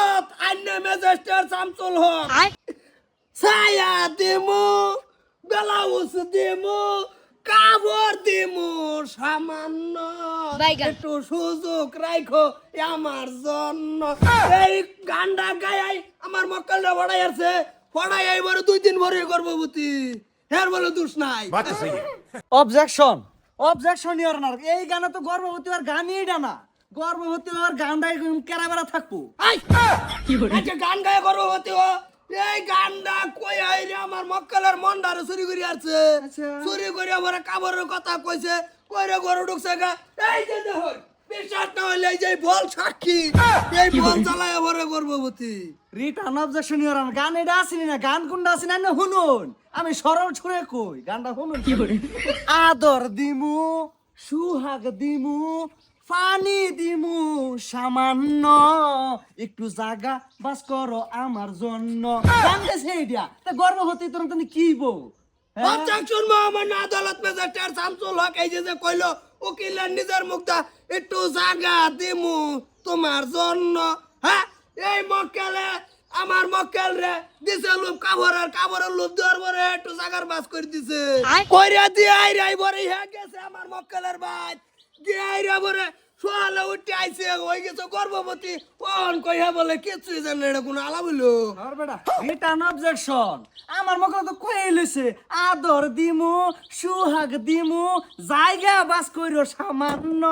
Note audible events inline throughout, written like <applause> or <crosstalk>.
আদালত আইন ম্যাজিস্ট্রেট শামসুল হক। ছায়া দিমু ব্লাউজ দিমু কাপড় দিমু সামান্য একটু সুযোগ রাখো আমার জন্য। এই গান্ডা গায়াই আমার মক্কালটা বড়াই আছে পড়াই এইবার দুই দিন ভরে গর্ভবতী। হের বলে দোষ নাই। অবজেকশন অবজেকশন ইয়ার এই গানে তো গর্ভবতী আর গানই এটা না। গর্ভবতী আর গানটাই কেরা বেড়া থাকব? আই! আচ্ছা গান গায়ে গর্ভবতী ও। এই গানটা কই আই রে আমার মক্কেলের মন্ডারে চুরি করে আসছে আচ্ছা। চুরি করে আমার কাবরের কথা কইছে। কইরে গরু ঢুকছে গা? এই যে দেখুন বিশ্বাস না হইলে এই যে বল সাক্ষী। এই বল চালায় ভরে গর্ভবতী। রিটার্ন অবজেকশন ইয়ার না গান এটা আসেনি না? গান কোনটা আসেনি? না শুনুন। আমি সরল ছুঁড়ে কই। গানটা শুনুন। কি করে আদর দিমু সুহাগ দিমু পানি দিমু সামান্য। একটু জাগা বাস করো আমার জন্য। গেছে এইটা তা গর্ভবতী তোর তুমি কি বউ? হ্যাঁ? অবজেকশন মোহাম্মদ আদালত ম্যাজিস্ট্রেট শামসুল হক এই যে কইলো উকিলের নিজের মুখটা একটু জায়গা দিমু তোমার জন্য। হ্যাঁ? এই মক্কেলে আমার মক্কেল রে দিছে লোভ কাবরের কাবরের লোভ দেওয়ার পরে একটু জাগার বাস করে দিছে। কইরা দিয়ে আই রাই বরে হ্যাঁ গেছে আমার মক্কেলের ভাই দিয়ে আই রা বরে সোয়ালে উঠে আইছে হয়ে গেছে গর্ভবতী। কোন কইয়া বলে কিছু জানে এটা কোনো আলা হইল। আর বেটা রিটার্ন অবজেকশন আমার মকলে তো কই লইছে আদর দিমু সুহাগ দিমু জায়গা বাস কইরো সামান্য।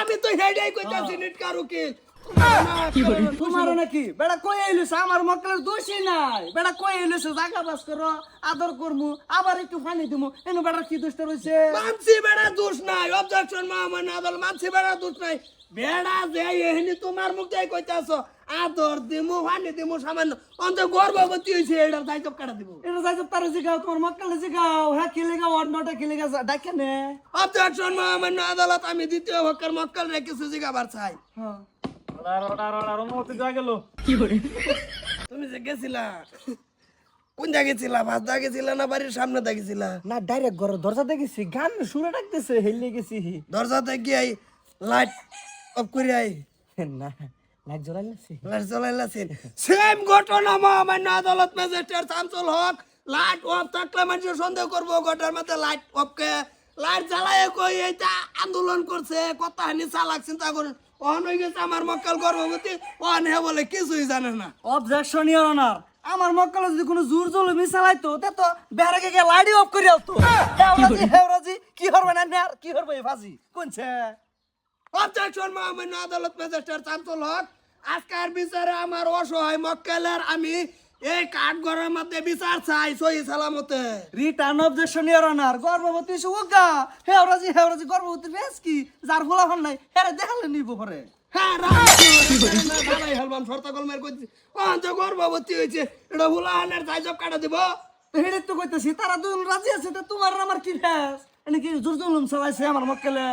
আমি তো হেডাই কইতাছি নিট উকিল তোমার নাকি? বেটা কই লইছে আমার মকলের দোষই নাই। বেটা কই লইছে জায়গা বাস করো আদর করমু আবার একটু পানি দিমু। এনু বেটার কি দোষটা রইছে? মানসি বেড়া দোষ নাই অবজেকশন মহামান্য আদালত মানসি বেড়া দোষ নাই। বেড়া যে এহনি তোমার মুখ কইতাছ আদর দিমু দিমু সামান্য অন্ত গর্ভবতী হইছে এটার দায়িত্ব কাটা দিব? তার জিগাও? তোমার জিগাও? হ্যাঁ ওয়ার্ড নটা কি লেগা ডাকে নে। অবজেকশন আদালত আমি দ্বিতীয় হকের মক্কেল রে কিছু জিগাবার চাই। হ্যাঁ। তুমি যে গেছিলা কোন জায়গায় ভাত না বাড়ির সামনে না ডাইরেক্ট ঘর দরজা দেখেছি গান সুরে ডাকতেছে হেলে গেছি লাইট অফ করে আই না লাইট জ্বলাই লাইট জ্বলাইলাছেন সেম ঘটনা মহামান্য আদালত magistrate Shamsul Haq light off থাকলে মানুষ সন্দেহ করব ঘটার মধ্যে লাইট অফ কে। লাইট জ্বালায় কই এইটা? আন্দোলন করছে কত হানি চালাক চিন্তা করুন। অহন হয়ে গেছে আমার মক্কাল গর্ভবতী অহন হে বলে কিছুই জানে না। অবজেকশন ইয়ার অনার আমার মক্কলে যদি কোনো জোর জলমি চালাইতো তে তো বেহারাকে গিয়ে লাইডি অফ করে আলতো। হেওরাজি হেওরাজি কি করবে না আর কি এই ফাজি কোনছে? অবজেকশন মহামান্য আদালত ম্যাজিস্ট্রেট শামসুল হক। আজকের বিচারে আমার অসহায় মক্কেলের আমি এই কাঠ ঘরের মধ্যে বিচার চাই সহি সালামতে। Return objection your honour. গর্ভবতী সুগা। হেওরাজি হেওরাজি গর্ভবতী রেস কি? যার গোলা হন নাই হেরে দেখালে নিব পরে। হ্যাঁ রাই হেলবাম শর্ত কলমের কইছি অন্ত গর্ভবতী হয়েছে। এটা হুলাহানের সাইজব কাটা দিব। হেডে তো কইতেছি তারা দুজন রাজি আছে তো তোমার আমার কি ফেস এনে কি জোর জলম চালাইছে আমার মক্কেলে?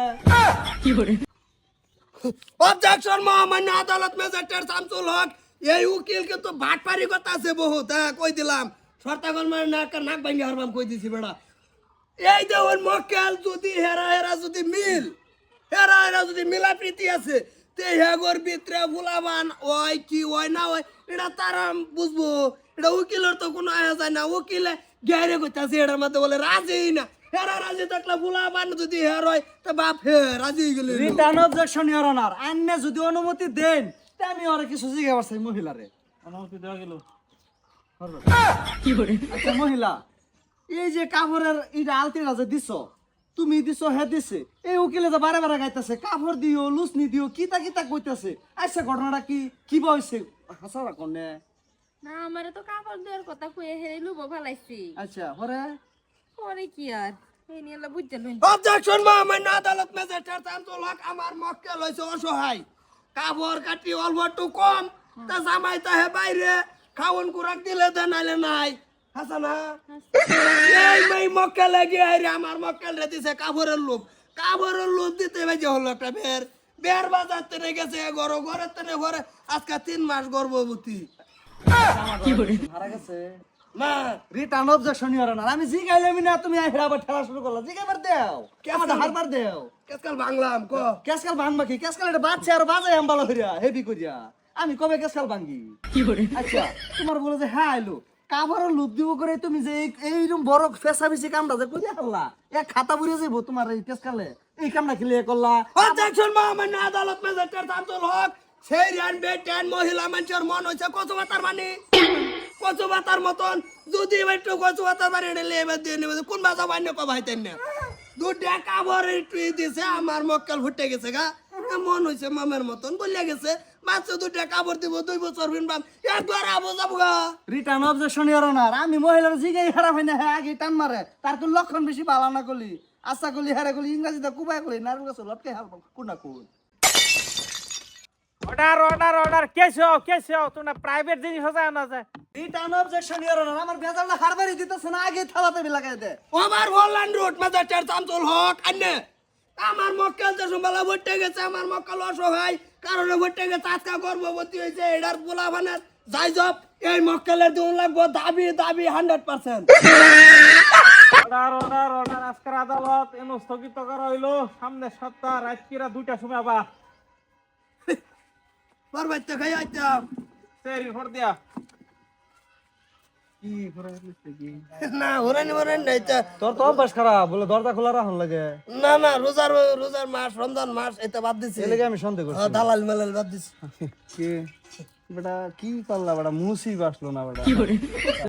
অবজেকশন মহামান্য আদালত ম্যাজিস্ট্রেট শামসুল হক এই উকিল কিন্তু ভাটপারি কথা আছে বহুত হ্যাঁ কই দিলাম। শর্ত কলমের নাক নাক ভাঙ্গি হারবাম কই দিছি বেড়া। এই দেখুন মক্কেল যদি, হেরা হেরা যদি মিল, হেরা হেরা যদি মিলা প্রীতি আছে, তে হেগর ভিতরে ফুলাবান ওই কি, ওই না ওই, এটা তারা বুঝব। এটা উকিলের তো কোনো আয়া যায় না, উকিলে গেরে কইতাছে, এটার মধ্যে বলে রাজি না। হেরা রাজি থাকলে ফুলাবান যদি হের হয়, তা বাপ হে, রাজি গেলে। Return objection, your honour. আইনে যদি অনুমতি দেন তে আমি ওরা কিছু জিজ্ঞাসা চাই মহিলারে অনুমতি দেওয়া গেল। আচ্ছা মহিলা এই যে কাপড়ের এটা আলতিটা যে দিছ তুমি দিছ হে দিছে এই উকিলে যে বারে বারে গাইতেছে কাপড় দিও লুসনি দিও কিতা কিতা কইতেছে আচ্ছা ঘটনাটা কি কি বয়সে? হাসারা কোনে? না আমারে তো কাপড় দেওয়ার কথা কয়ে হে লুবো ফেলাইছি। আচ্ছা পরে পরে কি আর? অবজেকশন মহামান্য আদালত ম্যাজিস্ট্রেট শামসুল হক আমার মক্কেল হইছে অসহায়। কাপড় কাটি অল্প একটু কম। তা জামাই তাহে বাইরে খাওন কুরাক দিলে দে নাইলে নাই। হাসানা এই মেই মক্কেল গিয়ে আইরে আমার মক্কেল রে দিছে কাপড়ের লোভ। কাপড়ের লোভ দিতে ভাই হলো একটা বের। বের বাজার তেনে গেছে গরো ঘরের তেনে ঘরে আজকে তিন মাস গর্ভবতী। মারা গেছে। মা! রিটার্ন অবজেকশন ইয়ার অনার আমি জিগাইলাম না তুমি হেরা আবার ঠেলা শুরু করলা। জিগাইবার দেও। কেমন হারবার দেও। কেসকাল বাংলাম ক? ক্যাসকাল ভাঙবা কি? ক্যাসকাল এটা বাচ্চা আর বাজাই আম্বালা হইরা হেভি করিয়া আমি কবে কেসাল ভাঙ্গি? আচ্ছা তোমার বলে যে হ্যাঁ আইলো। কাভারও লুপ দিব করে তুমি যে এই- এইরকম বড় ফেসা বেশি কামটা যে কইয়া করলা এক খাতা বুড়ে যাইব তোমার এই কেসকালে। এই কামটা খেলে করলা? অবজেকশন মহামান্য আদালত ম্যাজিস্ট্রেট শামসুল হক। সেই রিয়ান বেটেন মহিলা মানুষের মন হয়েছে কচু বাতার মানে কচু বাতার মতন। যদি একটু কচু বাতার বাড়ি নিলে এবার দিয়ে নেবে। কোন বাজা বান্য কবাইতেন না। দুটা কাবর একটু দিছে, আমার মক্কাল ফুটে গেছে গা। মন হয়েছে মামের মতন বলিয়া গেছে। মাত্র দুটা কাবর দিব, দুই বছর বিনবাম একবার আবু যাব গা। রিটার্ন অবজেকশন ইয়ার অনার আমি মহিলার জিগাই হারা হয় না হ্যাঁ আগে টান মারে। তার কোন লক্ষণ বেশি বালা না করলি আশা করলি হারা করলি ইংরাজিতে কুবাই করলি নারু গাছ লটকে হারবো, কোন না কোন। অর্ডার অর্ডার অর্ডার কেসে হও কেসে হও। তোমরা প্রাইভেট জিনিস হচ্ছে না যায় রিটার্ন অবজেকশন ইয়ার অনার আমার বেজালটা হারবারই দিতেছে না আগে থালাতে লাগাই দে। আমার Holland road magistrate Shamsul Haq আন্নে আমার মক্কেল তো সম্বালা ভর্তি গেছে আমার মক্কেল অসহায় কারণে গেছে আজকা গর্ভবতী হয়েছে এটার পোলাভানের যাই জব এই মক্কেলের দিন লাগবো দাবি দাবি hundred percent order order order আজকের আদালত এন স্থগিত করা হইল। সামনের সপ্তাহ রাজকিরা দুইটা সময় আবার। রিপোর্ট দিয়া না ওরানি ওরানি নাই তা তোর তো অভ্যাস খারাপ বলে দরজা খোলা রাখুন লাগে না না রোজার রোজার মাস রমজান মাস এটা বাদ দিছি। এই আমি সন্দেহ করছি হ্যাঁ, দালাল মালাল বাদ দিছি। <laughs> কি? বেটা কি করলা বেটা? মুসি বাসলো না বেটা।